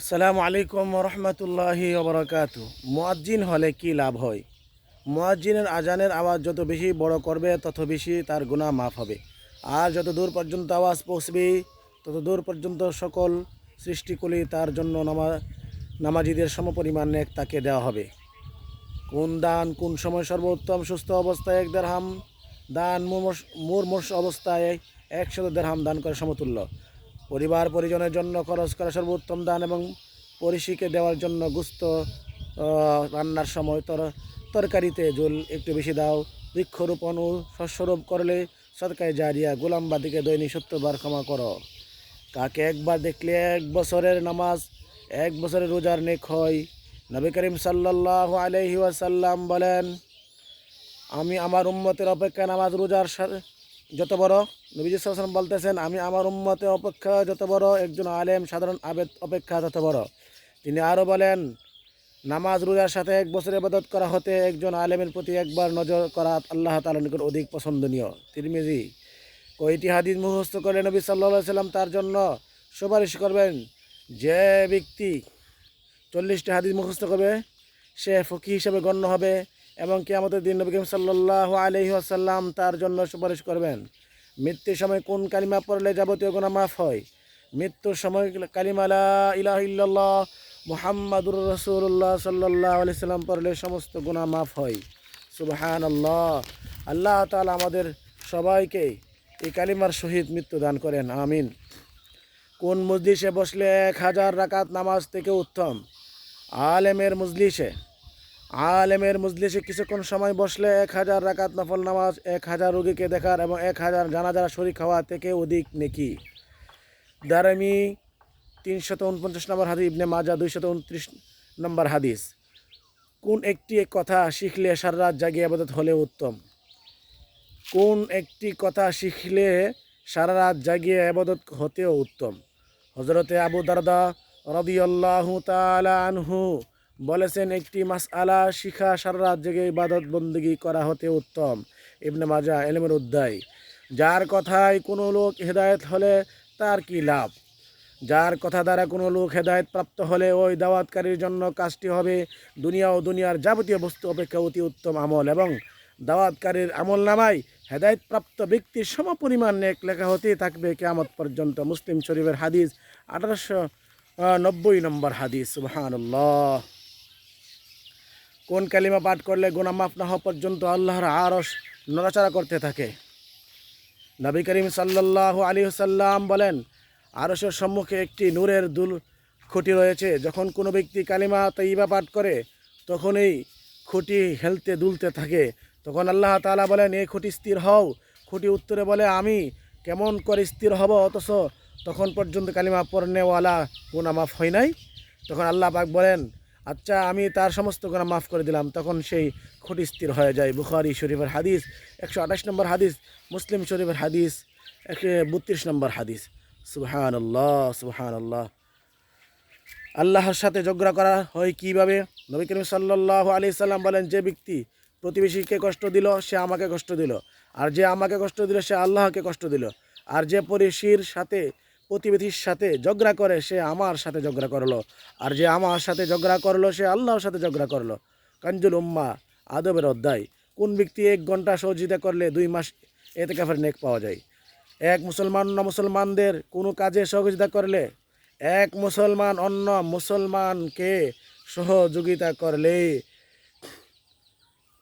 আসসালামু আলাইকুম রহমতুল্লাহি ওবরাকাত মুয়াজ্জিন হলে কি লাভ হয়? মুয়াজ্জিনের আজানের আওয়াজ যত বেশি বড় করবে, তত বেশি তার গুণা মাফ হবে। আর যত দূর পর্যন্ত আওয়াজ পৌঁছবে, তত দূর পর্যন্ত সকল সৃষ্টিকুলি তার জন্য নামা, নামাজিদের সমপরিমাণ নেক তাকে দেওয়া হবে। কোন দান কোন সময় সর্বোত্তম সুস্থ অবস্থায় এক দেড়হাম দান মুরমুষ অবস্থায় একশত দেড়হাম দান করে সমতুল্য। পরিবার পরিজনের জন্য খরচ করা সর্বোত্তম দান এবং পরিষিকে দেওয়ার জন্য গুস্ত রান্নার সময় তর, তরকারিতে জল একটু বেশি দাও। বৃক্ষরোপণ ও শস্যরোপ করলে সরকারি জারিয়া গোলামবাদীকে দৈনিক সত্যবার ক্ষমা করো। কাকে একবার দেখলে এক বছরের নামাজ, এক বছরের রোজার নেক হয়। নবী করিম সাল্লাল্লাহু আলাইহি ওয়াসাল্লাম বলেন, আমি আমার উম্মতের অপেক্ষা নামাজ রোজার যত বড় নবীজি সাল্লাম বলতেছেন, আমি আমার উম্মতের অপেক্ষা যত বড়, একজন আলেম, সাধারণ আবেদ অপেক্ষা তত বড়। তিনি আরও বলেন, নামাজ, রোজার সাথে এক বছর ইবাদত করা হতে একজন আলেমের প্রতি একবার নজর করা আল্লাহ তাআলার নিকট অধিক পছন্দনীয়। তিরমিজি, কয়টি হাদিস মুখস্থ করে নবী সাল্লাহ সাল্লাম তার জন্য সুপারিশ করবেন? যে ব্যক্তি চল্লিশটি হাদিস মুখস্থ করবে, সে ফকি হিসেবে গণ্য হবে। এবং কি আমাদের দিন নবী সাল্লাহ আলহি আসাল্লাম তার জন্য সুপারিশ করবেন, মৃত্যুর সময় কোন কালিমা পড়লে যাবতীয় গুণা মাফ হয়? মৃত্যুর সময় কালিমা লা ইলাহা ইল্লাল্লাহ মুহাম্মাদুর রসুল্লাহ সাল্লাহ আলি সাল্লাম পড়লে সমস্ত গুণা মাফ হয়। সুবহান আল্লাহ আল্লাহ তাআলা আমাদের সবাইকে এই কালিমার শহীদ মৃত্যু দান করেন, আমিন। কোন মজলিসে বসলে এক হাজার রাকাত নামাজ থেকে উত্তম, আলেমের মজলিসে আলেমের মজলিসে কিছুক্ষণ সময় বসলে এক হাজার রাকাত নফল নামাজ, এক হাজার রোগীকে দেখার এবং এক হাজার জানাজারা শরীর খাওয়া থেকে অধিক নেকি। দারামি তিনশত উনপঞ্চাশ নম্বর হাদিস, ইবনে মাজা দুইশত উনত্রিশ নম্বর হাদিস। কোন একটি কথা শিখলে সারা রাত জাগিয়ে আবাদত হলে উত্তম? কোন একটি কথা শিখলে সারা রাত জাগিয়ে আবাদত হতেও উত্তম? হজরতে আবু দারদা রদিয়াল্লাহু তাআলা আনহু বলেছেন, একটি মাস আলা শিখা সারা রাত জেগে ইবাদত বন্দী করা হতে উত্তম। ইবনে মাজা এলমের উদ্দায়, যার কথায় কোনো লোক হেদায়েত হলে তার কি লাভ? যার কথা দ্বারা কোনো লোক হেদায়েত প্রাপ্ত হলে ওই দাওয়াতকারীর জন্য কাজটি হবে দুনিয়া ও দুনিয়ার যাবতীয় বস্তু অপেক্ষা অতি উত্তম আমল এবং দাওয়াতকারীর আমল নামায় হেদায়েত প্রাপ্ত ব্যক্তির সমপরিমাণ নেক লেখা হতেই থাকবে কেয়ামত পর্যন্ত। মুসলিম শরীফের হাদিস আঠারোশো নব্বই নম্বর হাদিস, সুবহানাল্লাহ। কোন কালিমা পাঠ করলে গোনা মাফ না হওয়া পর্যন্ত আল্লাহর আরস নড়াচড়া করতে থাকে? নবী করিম সাল্লাল্লাহু আলী সাল্লাম বলেন আরসের সম্মুখে একটি নূরের দুল খুঁটি রয়েছে। যখন কোনো ব্যক্তি কালিমা তৈবা পাঠ করে তখন এই খুঁটি হেলতে দুলতে থাকে। তখন আল্লাহ তাআলা বলেন এই খুঁটি স্থির হও। খুঁটি উত্তরে বলে, আমি কেমন করে স্থির হব? অথচ তখন পর্যন্ত কালিমা পড়নেওয়ালা গুণা মাফ হয় নাই। তখন আল্লাহ পাক বলেন আচ্ছা আমি তার সমস্ত গুণা মাফ করে দিলাম। তখন সেই খুঁটি স্থির হয়ে যায়। বুখারি শরীফের হাদিস, একশো আঠাশ নম্বর হাদিস, মুসলিম শরীফের হাদিস, একশো বত্রিশ নম্বর হাদিস। সুবহান আল্লাহ সুবহান আল্লাহ আল্লাহর সাথে ঝগড়া করা হয় কীভাবে? নবী করিম সাল্লাহ আলি সাল্লাম বলেন, যে ব্যক্তি প্রতিবেশীকে কষ্ট দিল, সে আমাকে কষ্ট দিল। আর যে আমাকে কষ্ট দিল, সে আল্লাহকে কষ্ট দিল। আর যে পরিশির সাথে প্রতিবেশীর সাথে ঝগড়া করে, সে আমার সাথে ঝগড়া করল। আর যে আমার সাথে ঝগড়া করল, সে আল্লাহর সাথে ঝগড়া করল। কাঞ্জুল উম্মা, আদবের অধ্যায়। কোন ব্যক্তি এক ঘণ্টা সহযোগিতা করলে দুই মাস এতে কাফের নেক পাওয়া যায়? এক মুসলমান অন্য মুসলমানদের কোনো কাজে সহযোগিতা করলে? এক মুসলমান অন্য মুসলমানকে সহযোগিতা করলে?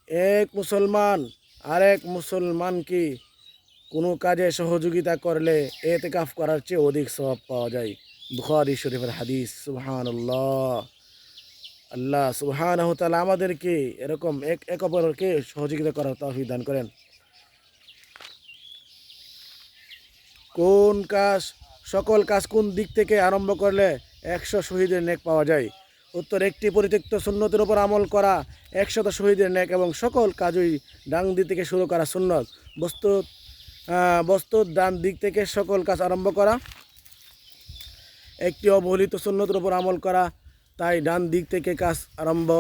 এক মুসলমান আরেক মুসলমানকে কোনো কাজে সহযোগিতা করলে এতে কাফ করার চেয়ে অধিক স্বভাব পাওয়া যায়। বুখারি শরীফের হাদিস সুবহান আল্লাহ সুবহান আমাদেরকে এরকম এক এক অপরকে সহযোগিতা করার তৌফিক দান করেন। কোন কাজ, সকল কাজ কোন দিক থেকে আরম্ভ করলে একশো শহীদের নেক পাওয়া যায়? উত্তর, একটি পরিত্যক্ত সুন্নতের উপর আমল করা একশত শহীদের নেক এবং সকল কাজই ডান দিক থেকে শুরু করা সুন্নত। বস্তু বস্তুর ডান দিক থেকে সকল কাজ আরম্ভ করা। একটি অবহেলিত সুন্নতের উপর আমল করা, তাই ডান দিক থেকে কাজ আরম্ভ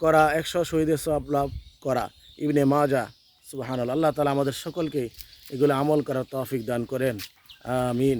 করা, একশো শহীদের সব লাভ করা। ইবনে মাজা সুবাহান আল্লাহ তালা আমাদের সকলকে এগুলো আমল করার তৌফিক দান করেন। আমিন।